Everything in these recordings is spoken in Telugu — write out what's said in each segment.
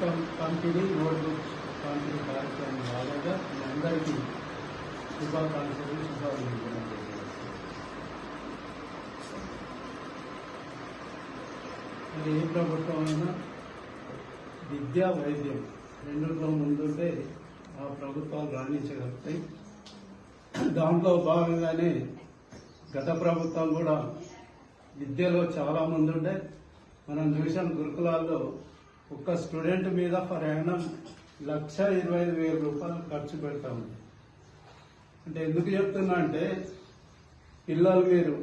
పంపిణీ నోట్బుక్ పంపిణీ కార్యక్రమం భాగంగా మీ అందరికీ శుభాకాంక్షలు శుభాభివృద్ధి మరి ఏ ప్రభుత్వం అయినా విద్య వైద్యం రెండుతో ముందుంటే ఆ ప్రభుత్వాలు రాణించగలుగుతాయి. దాంట్లో భాగంగానే గత ప్రభుత్వం కూడా విద్యలో చాలా ముందుండే. మనం చూసాం గురుకులాల్లో ఒక్క స్టూడెంట్ మీద ఫర్ యానం లక్ష ఇరవై ఐదు వేల రూపాయలు ఖర్చు పెడతాము అంటే ఎందుకు చెప్తున్నా అంటే పిల్లలు మీరు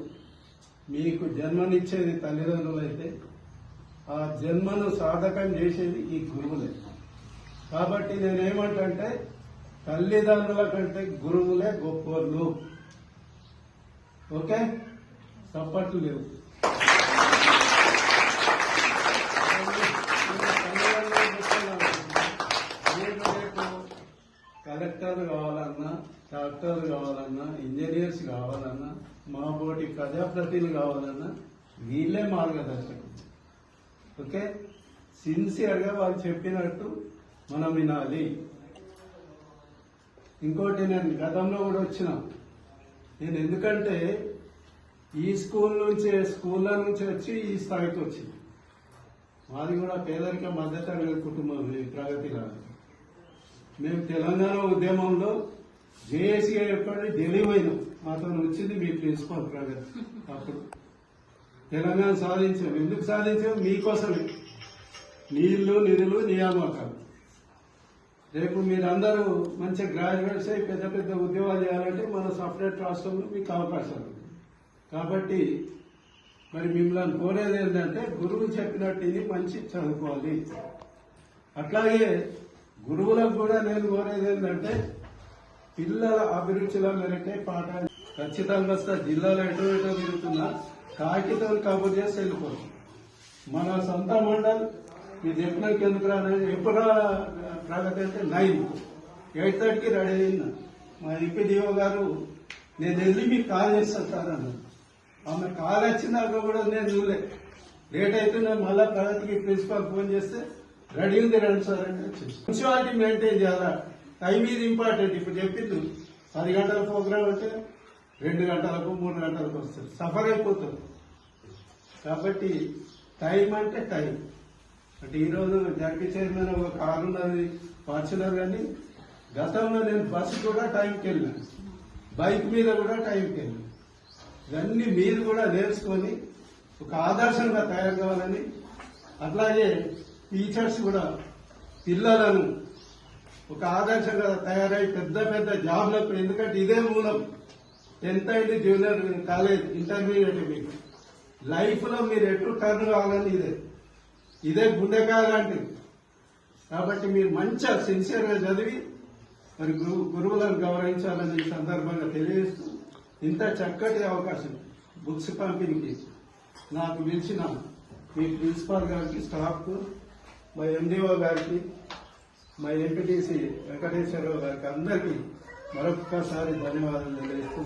మీకు జన్మనిచ్చేది తల్లిదండ్రులు అయితే ఆ జన్మను సాధకం చేసేది ఈ గురువులే. కాబట్టి నేనేమంటే తల్లిదండ్రుల కంటే గురువులే గొప్పలు ఓకే? చప్పట్లు లేవు. కావాలన్నా డాక్టర్లు కావాలన్నా ఇంజనీర్స్ కావాలన్నా మా బోటి ప్రజాప్రతినిధులు కావాలన్నా వీళ్ళే మార్గదర్శకులు. ఓకే? సిన్సియర్గా వాళ్ళు చెప్పినట్టు మనం వినాలి. ఇంకోటి నేను గతంలో కూడా వచ్చిన. నేను ఎందుకంటే ఈ స్కూల్ నుంచి స్కూళ్ళ నుంచి వచ్చి ఈ స్థాయికి వచ్చింది. మాది కూడా పేదరిక మధ్యతరగతి కుటుంబం ఈ రాదు మేము తెలంగాణ ఉద్యమంలో జేఏసీగా చెప్పండి ఢిల్లీ పోయినాం. మాతో వచ్చింది మీ ప్రిన్సిపల్ ప్రగతి. అప్పుడు తెలంగాణ సాధించాం. ఎందుకు సాధించాం? మీకోసమే. నీళ్ళు నిధులు నియామకాలు. రేపు మీరందరూ మంచి గ్రాడ్యుయేట్స్ అయి పెద్ద పెద్ద ఉద్యోగాలు చేయాలంటే మన సపరేట్ రాష్ట్రంలో మీకు అవకాశాలు కాబట్టి మరి మిమ్మల్ని కోరేది ఏంటంటే గురువు చెప్పినట్టు ఇది మంచి చదువుకోవాలి. అట్లాగే గురువులకు కూడా నేను కోరేది ఏంటంటే పిల్లల అభిరుచుల మేరకే పాఠాలు ఖచ్చితంగా వస్తా. జిల్లాలో ఎటో ఎటో తిరుగుతున్నా కాగితం కబుర్ చేసి వెళ్ళిపోతాం మన సొంత మండల్ మీరు చెప్పిన ఎందుకు రాలేదు ఎప్పుడు ప్రగతి అంటే నైన్ ఎయిట్ థర్టీకి రెడీ అయినా మా ఎంపీడీఓ గారు నేను వెళ్ళి మీకు కాల్ చేస్తాను సార్ ఆమె కాల్ వచ్చినాక కూడా నేను చూడలే. లేట్ అయితే నేను మళ్ళా ప్రగతికి ప్రిన్సిపాల్ ఫోన్ చేస్తే రెడీ ఉంది రండి సార్ అంటే మున్సిపాలిటీ మెయింటైన్ చేయాలా? టైం ఇది ఇంపార్టెంట్ ఇప్పుడు చెప్పింది. పది గంటల ప్రోగ్రామ్ అంటే రెండు గంటలకు మూడు గంటలకు వస్తుంది. సఫర్ అయిపోతుంది కాబట్టి టైం అంటే టైం అంటే ఈరోజు జడ్పీ చైర్మన్ ఒక కారు ఉన్నది ఫార్చునర్ కానీ గతంలో నేను బస్సు కూడా టైంకి వెళ్ళాను. బైక్ మీద కూడా టైంకి వెళ్ళాను. ఇవన్నీ మీరు కూడా నేర్చుకొని ఒక ఆదర్శంగా తయారు కావాలని అట్లాగే టీచర్స్ కూడా పిల్లలను ఒక ఆదర్శంగా తయారై పెద్ద పెద్ద జాబ్లకు ఎందుకంటే ఇదే మూలం. టెన్త్ అయింది జూనియర్ కాలేజ్ ఇంటర్మీడియట్ మీకు. లైఫ్లో మీరు ఎటు టర్న్ కావాలని ఇదే. ఇదే గుండెకాయ లాంటిది. కాబట్టి మీరు మంచిగా సిన్సియర్గా చదివి మరి గురువు గురువులను గౌరవించాలని ఈ సందర్భంగా తెలియజేస్తూ ఇంత చక్కటి అవకాశం బుక్స్ పంపిణీకి నాకు పిలిచిన మీ ప్రిన్సిపాల్ గారికి స్టాఫ్ మా ఎండిఓ గారికి మా ఎంపీటీసీ వెంకటేశ్వరరావు గారికి అందరికీ మరొక్కసారి ధన్యవాదాలు తెలియజేస్తూ